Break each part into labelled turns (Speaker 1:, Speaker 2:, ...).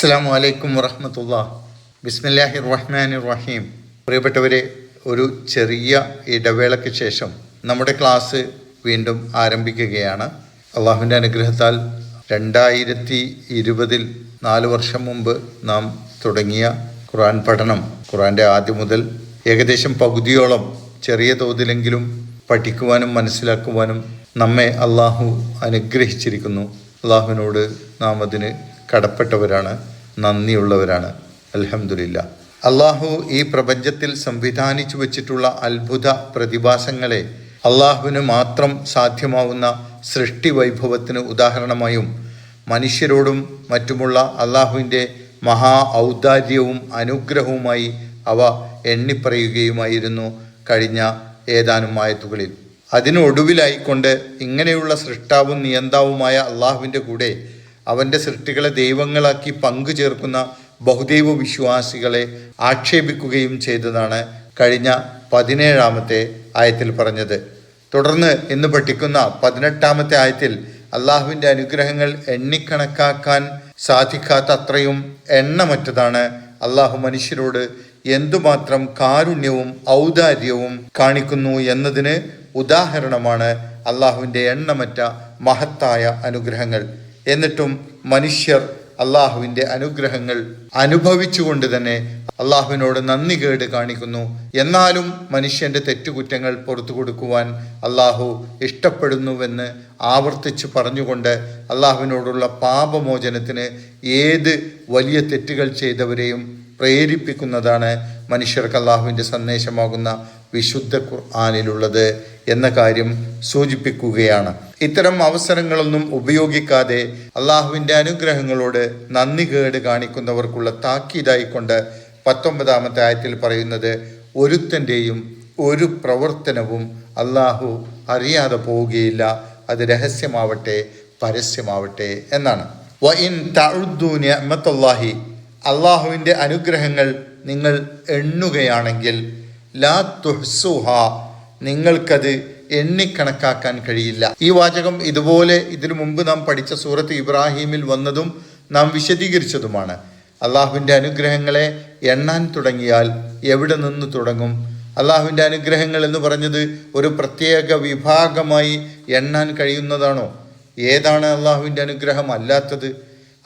Speaker 1: അസ്സാം വലൈക്കും വറഹമത്തുള്ള ബിസ്മില്ലാഹി റഹ്മാൻ റഹീം പ്രിയപ്പെട്ടവരെ ഒരു ചെറിയ ഇടവേളയ്ക്ക് ശേഷം നമ്മുടെ ക്ലാസ് വീണ്ടും ആരംഭിക്കുകയാണ്. അള്ളാഹുവിന്റെ അനുഗ്രഹത്താൽ രണ്ടായിരത്തി ഇരുപതിൽ നാല് വർഷം മുമ്പ് നാം തുടങ്ങിയ ഖുറാൻ പഠനം ഖുറാന്റെ ആദ്യം മുതൽ ഏകദേശം പകുതിയോളം ചെറിയ തോതിലെങ്കിലും പഠിക്കുവാനും മനസ്സിലാക്കുവാനും നമ്മെ അള്ളാഹു അനുഗ്രഹിച്ചിരിക്കുന്നു. അള്ളാഹുവിനോട് നാം അതിന് കടപ്പെട്ടവരാണ് നന്ദിയുള്ളവരാണ്. അലഹമില്ല അള്ളാഹു ഈ പ്രപഞ്ചത്തിൽ സംവിധാനിച്ചു വച്ചിട്ടുള്ള അത്ഭുത പ്രതിഭാസങ്ങളെ അള്ളാഹുവിന് മാത്രം സാധ്യമാവുന്ന സൃഷ്ടി വൈഭവത്തിന് ഉദാഹരണമായും മനുഷ്യരോടും മറ്റുമുള്ള അള്ളാഹുവിന്റെ മഹാ ഔദാര്യവും അനുഗ്രഹവുമായി അവ എണ്ണിപ്പറയുകയുമായിരുന്നു കഴിഞ്ഞ ഏതാനും ആയത്തുകളിൽ. അതിനൊടുവിലായിക്കൊണ്ട് ഇങ്ങനെയുള്ള സൃഷ്ടാവും നിയന്താവുമായ അള്ളാഹുവിന്റെ കൂടെ അവന്റെ സൃഷ്ടികളെ ദൈവങ്ങളാക്കി പങ്കു ചേർക്കുന്ന ബഹുദൈവ വിശ്വാസികളെ ആക്ഷേപിക്കുകയും ചെയ്തതാണ് കഴിഞ്ഞ പതിനേഴാമത്തെ ആയത്തിൽ പറഞ്ഞത്. തുടർന്ന് ഇന്ന് പഠിക്കുന്ന പതിനെട്ടാമത്തെ ആയത്തിൽ അള്ളാഹുവിന്റെ അനുഗ്രഹങ്ങൾ എണ്ണിക്കണക്കാക്കാൻ സാധിക്കാത്ത അത്രയും എണ്ണമറ്റതാണ് അള്ളാഹു മനുഷ്യരോട് എന്തുമാത്രം കാരുണ്യവും ഔദാര്യവും കാണിക്കുന്നു എന്നതിന് ഉദാഹരണമാണ് അള്ളാഹുവിന്റെ എണ്ണമറ്റ മഹത്തായ അനുഗ്രഹങ്ങൾ. എന്നിട്ടും മനുഷ്യർ അള്ളാഹുവിന്റെ അനുഗ്രഹങ്ങൾ അനുഭവിച്ചുകൊണ്ട് തന്നെ അള്ളാഹുവിനോട് നന്ദി കേട് കാണിക്കുന്നു. എന്നാലും മനുഷ്യന്റെ തെറ്റുകുറ്റങ്ങൾ പുറത്തു കൊടുക്കുവാൻ അള്ളാഹു ഇഷ്ടപ്പെടുന്നുവെന്ന് ആവർത്തിച്ച് പറഞ്ഞുകൊണ്ട് അള്ളാഹുവിനോടുള്ള പാപമോചനത്തിന് ഏത് വലിയ തെറ്റുകൾ ചെയ്തവരെയും പ്രേരിപ്പിക്കുന്നതാണ് മനുഷ്യർക്ക് അള്ളാഹുവിന്റെ സന്ദേശമാകുന്ന വിശുദ്ധ ഖുർആാനിലുള്ളത് എന്ന കാര്യം സൂചിപ്പിക്കുകയാണ്. ഇത്തരം അവസരങ്ങളൊന്നും ഉപയോഗിക്കാതെ അള്ളാഹുവിന്റെ അനുഗ്രഹങ്ങളോട് നന്ദി കേട് കാണിക്കുന്നവർക്കുള്ള താക്കീതായിക്കൊണ്ട് പത്തൊമ്പതാമത്തെ ആയത്തിൽ പറയുന്നത് ഒരുത്തന്റെയും ഒരു പ്രവർത്തനവും അള്ളാഹു അറിയാതെ പോവുകയില്ല. അത് രഹസ്യമാവട്ടെ പരസ്യമാവട്ടെ എന്നാണ്. വ ഇൻ നിഅമത്തല്ലാഹി അള്ളാഹുവിന്റെ അനുഗ്രഹങ്ങൾ നിങ്ങൾ എണ്ണുകയാണെങ്കിൽ ലാ തുഹ്സുഹ നിങ്ങൾക്കത് എണ്ണിക്കണക്കാക്കാൻ കഴിയില്ല. ഈ വാചകം ഇതുപോലെ ഇതിനു മുമ്പ് നാം പഠിച്ച സൂറത്ത് ഇബ്രാഹീമിൽ വന്നതും നാം വിശദീകരിച്ചതുമാണ്. അള്ളാഹുവിന്റെ അനുഗ്രഹങ്ങളെ എണ്ണാൻ തുടങ്ങിയാൽ എവിടെ നിന്ന് തുടങ്ങും? അള്ളാഹുവിന്റെ അനുഗ്രഹങ്ങൾ എന്ന് പറഞ്ഞത് ഒരു പ്രത്യേക വിഭാഗമായി എണ്ണാൻ കഴിയുന്നതാണോ? ഏതാണ് അള്ളാഹുവിന്റെ അനുഗ്രഹം? അല്ലാത്തത്.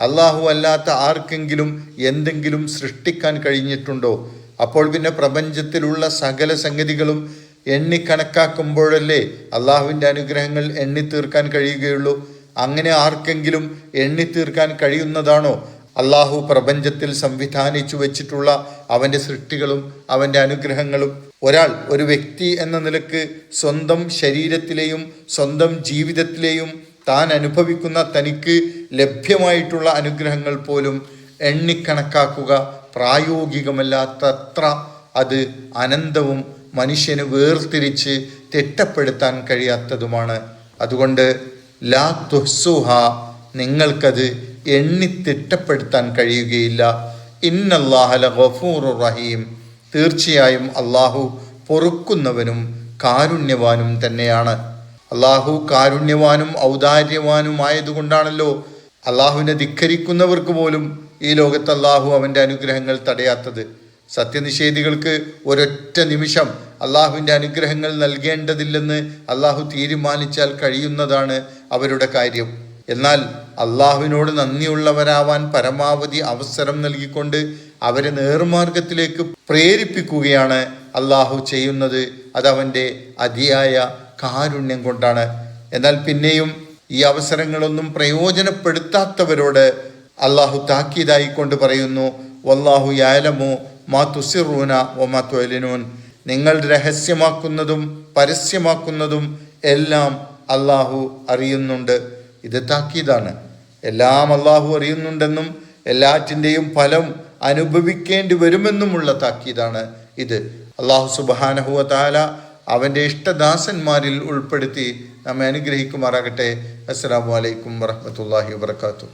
Speaker 1: അള്ളാഹു അല്ലാത്ത ആർക്കെങ്കിലും എന്തെങ്കിലും സൃഷ്ടിക്കാൻ കഴിഞ്ഞിട്ടുണ്ടോ? അപ്പോൾ പിന്നെ പ്രപഞ്ചത്തിലുള്ള സകല സംഗതികളും എണ്ണി എണ്ണിക്കണക്കാക്കുമ്പോഴല്ലേ അള്ളാഹുവിന്റെ അനുഗ്രഹങ്ങൾ എണ്ണി തീർക്കാൻ കഴിയുകയുള്ളൂ. അങ്ങനെ ആർക്കെങ്കിലും എണ്ണി തീർക്കാൻ കഴിയുന്നതാണോ? അള്ളാഹു പ്രപഞ്ചത്തിൽ സംവിധാനിച്ചു വെച്ചിട്ടുള്ള അവന്റെ സൃഷ്ടികളും അവന്റെ അനുഗ്രഹങ്ങളും. ഒരാൾ ഒരു വ്യക്തി എന്ന നിലയ്ക്ക് സ്വന്തം ശരീരത്തിലെയും സ്വന്തം ജീവിതത്തിലെയും താൻ അനുഭവിക്കുന്ന തനിക്ക് ലഭ്യമായിട്ടുള്ള അനുഗ്രഹങ്ങൾ പോലും എണ്ണിക്കണക്കാക്കുക പ്രായോഗികമല്ലാത്തത്ര അത് അനന്തവും മനുഷ്യന് വേർതിരിച്ച് തിട്ടപ്പെടുത്താൻ കഴിയാത്തതുമാണ്. അതുകൊണ്ട് ലാ തുഹ്സുഹ നിങ്ങൾക്കത് എണ്ണി തിട്ടപ്പെടുത്താൻ കഴിയുകയില്ല. ഇന്നല്ലാഹല റഹീം. തീർച്ചയായും അള്ളാഹു പൊറുക്കുന്നവനും കാരുണ്യവാനും തന്നെയാണ്. അള്ളാഹു കാരുണ്യവാനും ഔദാര്യവാനുമായതുകൊണ്ടാണല്ലോ അള്ളാഹുവിനെ ധിക്കരിക്കുന്നവർക്ക് പോലും ഈ ലോകത്ത് അള്ളാഹു അവന്റെ അനുഗ്രഹങ്ങൾ തടയാത്തത്. സത്യനിഷേധികൾക്ക് ഒരൊറ്റ നിമിഷം അള്ളാഹുവിന്റെ അനുഗ്രഹങ്ങൾ നൽകേണ്ടതില്ലെന്ന് അള്ളാഹു തീരുമാനിച്ചാൽ കഴിയുന്നതാണ് അവരുടെ കാര്യം. എന്നാൽ അള്ളാഹുവിനോട് നന്ദിയുള്ളവരാവാൻ പരമാവധി അവസരം നൽകിക്കൊണ്ട് അവരെ നേർമാർഗത്തിലേക്ക് പ്രേരിപ്പിക്കുകയാണ് അള്ളാഹു ചെയ്യുന്നത്. അതവന്റെ അതിയായ കാരുണ്യം കൊണ്ടാണ്. എന്നാൽ പിന്നെയും ഈ അവസരങ്ങളൊന്നും പ്രയോജനപ്പെടുത്താത്തവരോട് അള്ളാഹു താക്കീതായി കൊണ്ട് പറയുന്നു വല്ലാഹു യാലമോ മാ തുസിറൂന ഒ മാ തൊലിനൂൻ നിങ്ങൾ രഹസ്യമാക്കുന്നതും പരസ്യമാക്കുന്നതും എല്ലാം അള്ളാഹു അറിയുന്നുണ്ട്. ഇത് താക്കീതാണ്. എല്ലാം അള്ളാഹു അറിയുന്നുണ്ടെന്നും എല്ലാറ്റിന്റെയും ഫലം അനുഭവിക്കേണ്ടി വരുമെന്നുമുള്ള താക്കീതാണ് ഇത്. അള്ളാഹു സുബാനഹുവ താല അവന്റെ ഇഷ്ടദാസന്മാരിൽ ഉൾപ്പെടുത്തി നമ്മെ അനുഗ്രഹിക്കുമാറാകട്ടെ. അസ്സാം വലൈക്കും വറഹമത്തല്ലാഹി വാത്തു